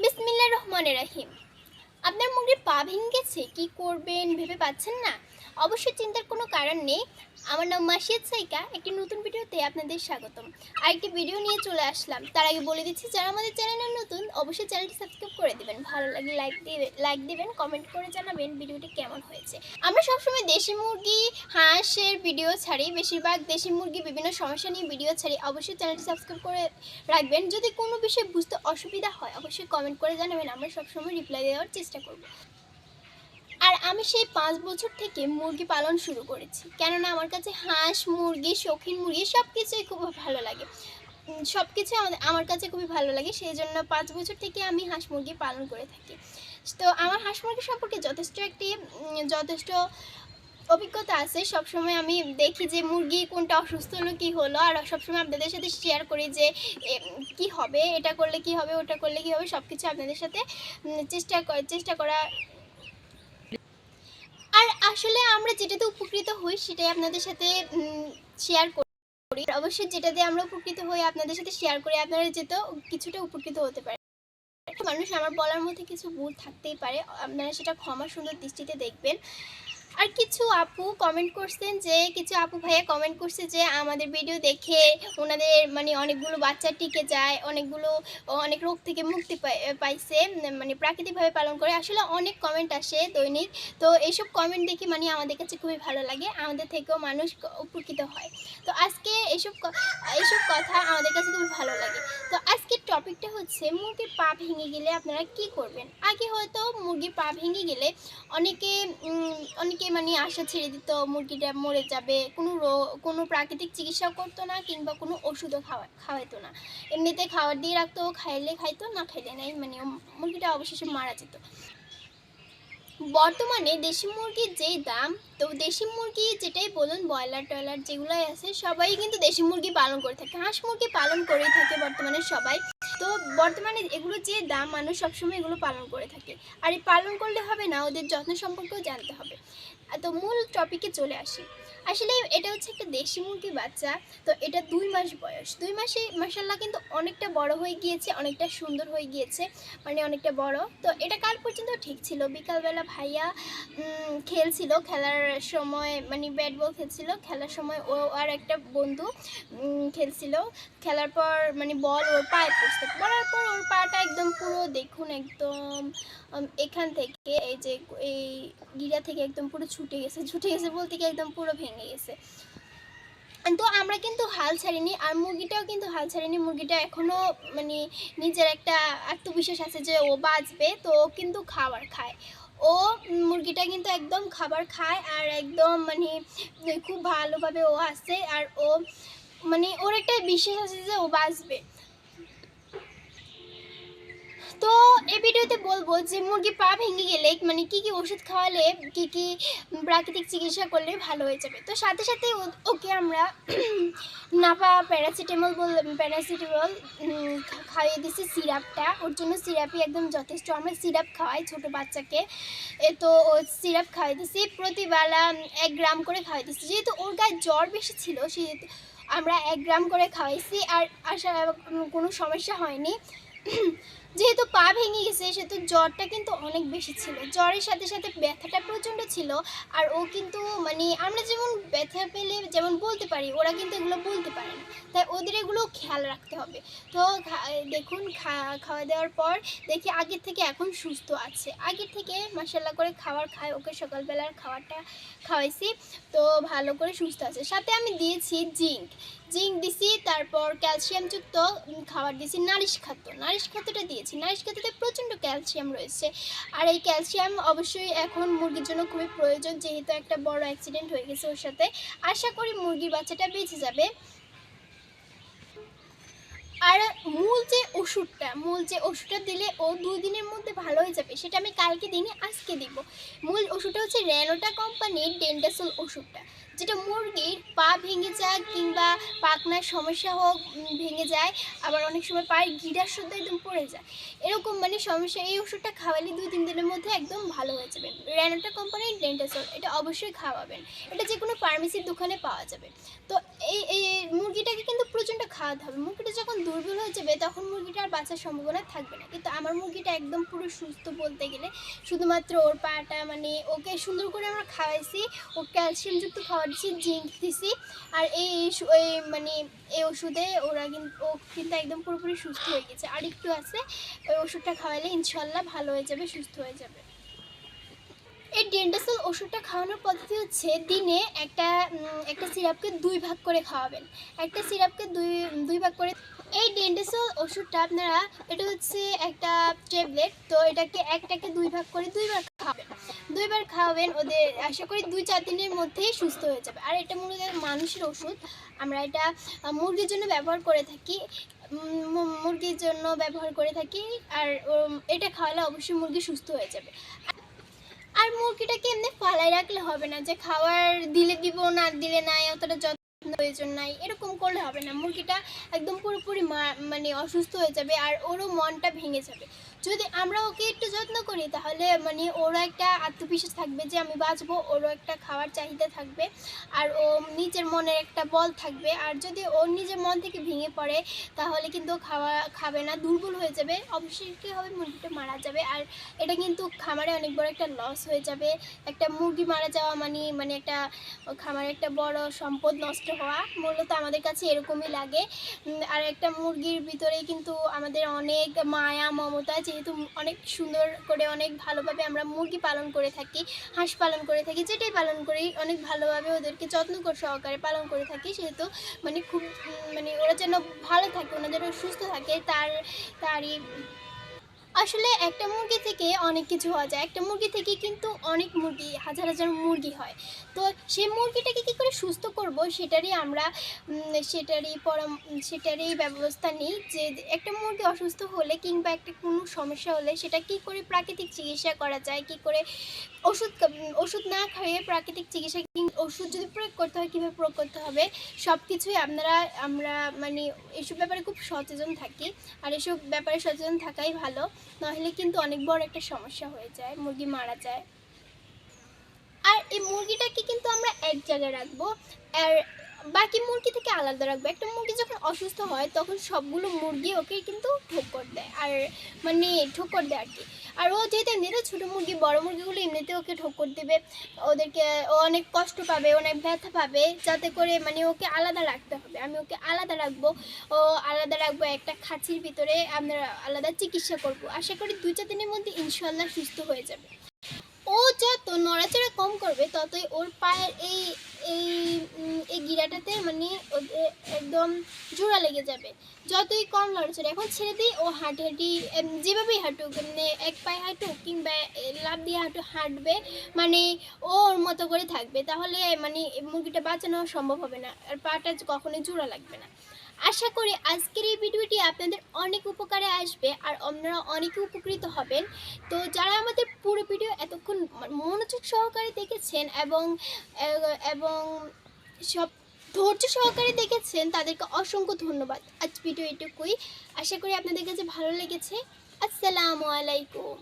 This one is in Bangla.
বিসমিল্লা রহমানের রাহিম। আপনার মুখে পা ভেঙে গেছে? কী করবেন? ভেবে পাচ্ছেন না? অবশ্যই চিন্তার কোনো কারণ নেই। আমার নাম মাসিয়াদ সাইকা, একটি নতুন ভিডিওতে আপনাদের স্বাগতম। আরেকটি ভিডিও নিয়ে চলে আসলাম। তার আগে বলে দিচ্ছি, যারা আমাদের চ্যানেলে নতুন, অবশ্যই চ্যানেলটি সাবস্ক্রাইব করে দেবেন। ভালো লাগলে লাইক দিয়ে লাইক দিবেন, কমেন্ট করে জানাবেন ভিডিওটি কেমন হয়েছে। আমরা সবসময় দেশি মুরগি, হাঁসের ভিডিও ছাড়ি, বেশিরভাগ দেশি মুরগি বিভিন্ন সমস্যা নিয়ে ভিডিও ছাড়ি, অবশ্যই চ্যানেলটি সাবস্ক্রাইব করে রাখবেন। যদি কোনো বিষয়ে বুঝতে অসুবিধা হয়, অবশ্যই কমেন্ট করে জানাবেন। আমরা সবসময় রিপ্লাই দেওয়ার চেষ্টা করব। আমি সেই পাঁচ বছর থেকে মুরগি পালন শুরু করেছি। কেননা আমার কাছে হাঁস, মুরগি, শৌখিন মুরগি সব কিছুই খুব ভালো লাগে। সব কিছু আমার কাছে খুবই ভালো লাগে, সেই জন্য পাঁচ বছর থেকে আমি হাঁস মুরগি পালন করে থাকি। তো আমার হাঁস মুরগি সম্পর্কে যথেষ্ট একটি যথেষ্ট অভিজ্ঞতা আছে। সবসময় আমি দেখি যে মুরগি কোনটা অসুস্থ হলো কী হলো, আর সবসময় আপনাদের সাথে শেয়ার করি যে কি হবে, এটা করলে কি হবে, ওটা করলে কি হবে সব কিছু আপনাদের সাথে চেষ্টা চেষ্টা করা আমরা যেটাতে উপকৃত হই, সেটাই আপনাদের সাথে শেয়ার করি। অবশ্যই যেটাতে আমরা উপকৃত হই, আপনাদের সাথে শেয়ার করি আপনারা যেতেও কিছুটা উপকৃত হতে পারে। মানুষ আমার বলার মধ্যে কিছু ভুল থাকতেই পারে। আপনারা সেটা ক্ষমা সুন্দর দৃষ্টিতে দেখবেন। আর কিছু আপু কমেন্ট করছেন যে, কিছু আপু ভাইয়া কমেন্ট করছে যে, আমাদের ভিডিও দেখে ওনাদের মানে অনেকগুলো বাচ্চা টিকে যায়, অনেকগুলো, অনেক রোগ থেকে মুক্তি পাই- পাইছে মানে প্রাকৃতিকভাবে পালন করে। আসলে অনেক কমেন্ট আসে দৈনিক। তো এইসব কমেন্ট দেখে মানে আমাদের কাছে খুবই ভালো লাগে, আমাদের থেকেও মানুষ উপকৃত হয়। তো আজকে এইসব এইসব কথা আমাদের কাছে খুবই ভালো লাগে। তো আজকের টপিকটা হচ্ছে মুরগির পা ভেঙে গেলে আপনারা কি করবেন? আগে হয়তো মুরগির পা ভেঙে গেলে অনেকে অনেকে মানে আশা ছেড়ে দিত, মুরগিটা মরে যাবে, কোনো কোনো প্রাকৃতিক চিকিৎসাও করতো না কিংবা কোনো ওষুধও খাওয়া খাওয়াইতো না। এমনিতে খাবার দিয়ে রাখতো, খাইলে খাইতো, না খাইলে নাই মানে মুরগিটা অবশেষে মারা যেত। বর্তমানে দেশি মুরগির যেই দাম, তো দেশি মুরগি যেটাই বলুন, ব্রয়লার টয়লার যেগুলোই আছে, সবাই কিন্তু দেশি মুরগি পালন করে থাকে, হাঁস মুরগি পালন করেই থাকে বর্তমানে সবাই। তো বর্তমানে এগুলো যে দাম, মানুষ সবসময় এগুলো পালন করে থাকে। আর এই পালন করলে হবে না, ওদের যত্ন সম্পর্কেও জানতে হবে। তো মূল টপিকে চলে আসি। আসলে এটা হচ্ছে একটা দেশি মুরগির বাচ্চা, তো এটা দুই মাস বয়স। দুই মাসে মাসাল্লাহ কিন্তু অনেকটা বড় হয়ে গিয়েছে, অনেকটা সুন্দর হয়ে গিয়েছে মানে অনেকটা বড়। তো এটা কাল পর্যন্ত ঠিক ছিল। বিকালবেলা ভাইয়া খেলছিল, খেলার সময় মানে ব্যাট বল খেলছিল, খেলার সময় ও আর একটা বন্ধু খেলছিল। খেলার পর মানে বল ওর পায়ে পড়ছে। পড়ার পর ওর পাটা একদম পুরো দেখুন একদম এখান থেকে এই যে, এই গিরা থেকে একদম পুরো ছুটে গেছে ছুটে গেছে বলতে কি একদম পুরো ভেঙে গেছে। তো আমরা কিন্তু হাল ছাড়িনি আর মুরগিটাও কিন্তু হাল ছাড়িনি। মুরগিটা এখনও মানে নিজের একটা আত্মবিশ্বাস আছে যে ও বাঁচবে, তো ও কিন্তু খাবার খায়। ও মুরগিটা কিন্তু একদম খাবার খায় আর একদম মানে খুব ভালোভাবে ও আসে আর ও মানে ওর একটা বিশ্বাস আছে যে ও বাঁচবে। তো এই ভিডিওতে বলব যে মুরগি পা ভেঙে গেলে মানে কি কি ওষুধ খাওয়ালে, কি কি প্রাকৃতিক চিকিৎসা করলে ভালো হয়ে যাবে? তো সাথে সাথে ওকে আমরা নাপা প্যারাসিটামল বল প্যারাসিটামল খাইয়ে দিছি সিরাপটা। ওর জন্য সিরাপই একদম যথেষ্ট। আমরা সিরাপ খাওয়াই ছোট বাচ্চাকে। এ, তো ও সিরাপ খাওয়াই দিছি প্রতিবেলা এক গ্রাম করে খাওয়াই দিছি যেহেতু ওর গায়ে জ্বর বেশি ছিল, সেহেতু আমরা এক গ্রাম করে খাওয়াইছি। আর আশা, কোনো সমস্যা হয়নি। যেহেতু পা ভেঙে গেছে, সেহেতু জ্বরটা কিন্তু অনেক বেশি ছিল। জ্বরের সাথে সাথে ব্যথাটা প্রচণ্ড ছিল আর ও কিন্তু মানে আমরা যেমন ব্যথা পেলে যেমন বলতে পারি, ওরা কিন্তু এগুলো বলতে পারে না। তাই ওদের এগুলো খেয়াল রাখতে হবে। তো দেখুন খাওয়া দেওয়ার পর দেখি আগের থেকে এখন সুস্থ আছে। আগের থেকে মাসাল্লা করে খাবার খায়, ওকে সকালবেলার খাবারটা খাওয়াইছি। তো ভালো করে সুস্থ আছে। সাথে আমি দিয়েছি জিঙ্ক। জিঙ্ক দিছি, তারপর ক্যালসিয়ামযুক্ত খাবার দিয়েছি, নারিশ খাদ্য। নারিশ খাদ্যটা দিয়েছি। নারিশ খাদ্যতে প্রচণ্ড ক্যালসিয়াম রয়েছে। আর এই ক্যালসিয়াম অবশ্যই এখন মুরগির জন্য খুবই প্রয়োজন, যেহেতু একটা বড় অ্যাক্সিডেন্ট হয়ে গেছে ওর সাথে। আশা করি মুরগির বাচ্চাটা বেঁচে যাবে। আর মূল যে ওষুধটা, মূল যে ওষুধটা দিলে ও দুই দিনের মধ্যে ভালো হয়ে যাবে, সেটা আমি কালকে দিনে আজকে দিব। মূল ওষুধটা হচ্ছে রেনোটা কোম্পানির ডেন্ডাসল ওষুধটা। যেটা মুরগির পা ভেঙে যায় কিংবা পাখনার সমস্যা হোক ভেঙে যায়, আবার অনেক সময় পায়ের গিরার শুদ্ধ একদম পড়ে যায়। এরকম মানে সমস্যা, এই ওষুধটা খাওয়ালে দুই তিন দিনের মধ্যে একদম ভালো হয়ে যাবে। র্যানোটা কোম্পানির ডেন্টাসল এটা অবশ্যই খাওয়াবেন। এটা যে কোনো ফার্মেসির দোকানে পাওয়া যাবে। তো এই এই মুরগিটাকে কিন্তু প্রচণ্ড খাওয়াতে হবে। মুরগিটা যখন দুর্বল হয়ে যাবে, তখন মুরগিটা আর বাঁচার সম্ভাবনা থাকবে না। কিন্তু আমার মুরগিটা একদম পুরো সুস্থ বলতে গেলে, শুধুমাত্র ওর পাটা মানে ওকে সুন্দর করে আমরা খাওয়াইছি ও ক্যালসিয়ামযুক্ত খাবার দিচ্ছি জিঙ্ক দিছি। আর এই মানে এই ওষুধে ওরা কিন্তু ও কিন্তু একদম পুরোপুরি সুস্থ হয়ে গেছে। আর একটু আছে, ওই ওষুধটা খাওয়ালে ইনশাল্লাহ ভালো হয়ে যাবে, সুস্থ হয়ে যাবে। এই ডেন্টাসল ওষুধটা খাওয়ানোর পদ্ধতি হচ্ছে, দিনে একটা একটা সিরাপকে দুই ভাগ করে খাওয়াবেন। একটা সিরাপকে দুই দুই ভাগ করে এই ডেন্টাসল ওষুধটা আপনারা, এটা হচ্ছে একটা ট্যাবলেট, তো এটাকে একটাকে দুই ভাগ করে দুইবার দুইবার খাওয়াবেন ওদের। আশা করি দুই চার দিনের মধ্যেই সুস্থ হয়ে যাবে। আর এটা মূলত মানুষের ওষুধ। আমরা এটা মুরগির জন্য ব্যবহার করে থাকি। মুরগির জন্য ব্যবহার করে থাকি। আর এটা খাওয়ালে অবশ্যই মুরগি সুস্থ হয়ে যাবে। আর মুরগিটাকে এমনি ফালাই রাখলে হবে না। যে খাবার দিলে দিব, না দিলে নাই, অতটা যত্ন প্রয়োজন নাই, এরকম করলে হবে না। মুরগিটা একদম পুরোপুরি মানে অসুস্থ হয়ে যাবে আর ওরও মনটা ভেঙে যাবে। যদি আমরা ওকে একটু যত্ন করি, তাহলে মানে ওরও একটা আত্মবিশ্বাস থাকবে যে আমি বাঁচবো, ওরও একটা খাওয়ার চাহিদা থাকবে, আর ও নিজের মনের একটা বল থাকবে। আর যদি ওর নিজের মন থেকে ভেঙে পড়ে, তাহলে কিন্তু খাওয়া, খাবে না, দুর্বল হয়ে যাবে। অবশ্যই কী হবে, মুরগিটা মারা যাবে। আর এটা কিন্তু খামারে অনেক বড় একটা লস হয়ে যাবে। একটা মুরগি মারা যাওয়া মানে মানে একটা খামারে একটা বড় সম্পদ নষ্ট হওয়া মূলত আমাদের কাছে এরকমই লাগে। আর একটা মুরগির ভিতরে কিন্তু আমাদের অনেক মায়া, মমতা যেহেতু অনেক সুন্দর করে, অনেক ভালোভাবে আমরা মুরগি পালন করে থাকি, হাঁস পালন করে থাকি, যেটাই পালন করি, অনেক ভালোভাবে ওদেরকে যত্ন করে, সহকারে পালন করে থাকি। সেহেতু মানে খুব মানে ওরা যেন ভালো থাকে, ওরা যেন সুস্থ থাকে, তার, তারই আসলে একটা মুরগি থেকে অনেক কিছু হওয়া যায়। একটা মুরগি থেকে কিন্তু অনেক মুরগি, হাজার হাজার মুরগি হয়। তো সেই মুরগিটাকে কী করে সুস্থ করব সেটারই আমরা সেটারই পরাম, সেটারই ব্যবস্থা নিই যে একটা মুরগি অসুস্থ হলে কিংবা একটা কোনো সমস্যা হলে সেটা কী করে প্রাকৃতিক চিকিৎসা করা যায়, কী করে ওষুধ ওষুধ না খাইয়ে প্রাকৃতিক চিকিৎসা ওষুধ যদি প্রয়োগ করতে হয়, কীভাবে প্রয়োগ করতে হবে সব কিছুই আপনারা, আমরা মানে এসব ব্যাপারে খুব সচেতন থাকি। আর এসব ব্যাপারে সচেতন থাকাই ভালো। নাহলে কিন্তু অনেক বড় একটা সমস্যা হয়ে যায়, মুরগি মারা যায়। আর এই মুরগিটাকে কিন্তু আমরা এক জায়গায় রাখব, আর বাকি মুরগি থেকে আলাদা রাখব। একটা মুরগি যখন অসুস্থ হয়, তখন সবগুলো মুরগি ওকে কিন্তু ঠোকর দেয়। আর মানে ঠোকর দেয় আর কি আর ও যেহেতু এমনিতে ছোটো মুরগি, বড় মুরগিগুলো এমনিতে ওকে ঠোকর দেবে। ওদেরকে ও অনেক কষ্ট পাবে, অনেক ব্যথা পাবে, যাতে করে মানে ওকে আলাদা রাখতে হবে। আমি ওকে আলাদা রাখব, ও আলাদা রাখব একটা খাঁচির ভিতরে, আমরা আলাদা চিকিৎসা করব। আশা করি দুই চার দিনের মধ্যে ইনশাল্লাহ সুস্থ হয়ে যাবে। যত নড়াচড়া কম করবে। ততই ওর পায়ের এই এই এই গিরাটাতে মানে একদম জোড়া লেগে যাবে। যতই কম নড়াচড়া, এখন ছেড়ে দিই, ও হাঁটি হাঁটি যেভাবেই হাঁটুক মানে এক পায়ে হাঁটুক কিংবা লাফ দিয়ে হাঁটু, হাঁটবে মানে ও ওর মতো করে থাকবে। তাহলে মানে মুরগিটা বাঁচানো সম্ভব হবে না, আর পাটা কখনোই জোড়া লাগবে না। আশা করি আজকের এই ভিডিওটি আপনাদের অনেক উপকারে আসবে, আর আপনারা অনেকে উপকৃত হবেন। তো যারা আমাদের পুরো মনোযোগ সহকারে দেখেছেন এবং এবং সব ধৈর্য সহকারে দেখেছেন, তাদেরকে অসংখ্য ধন্যবাদ। আজ ভিডিও এটুকুই। আশা করি আপনাদের কাছে ভালো লেগেছে। আসসালামু আলাইকুম।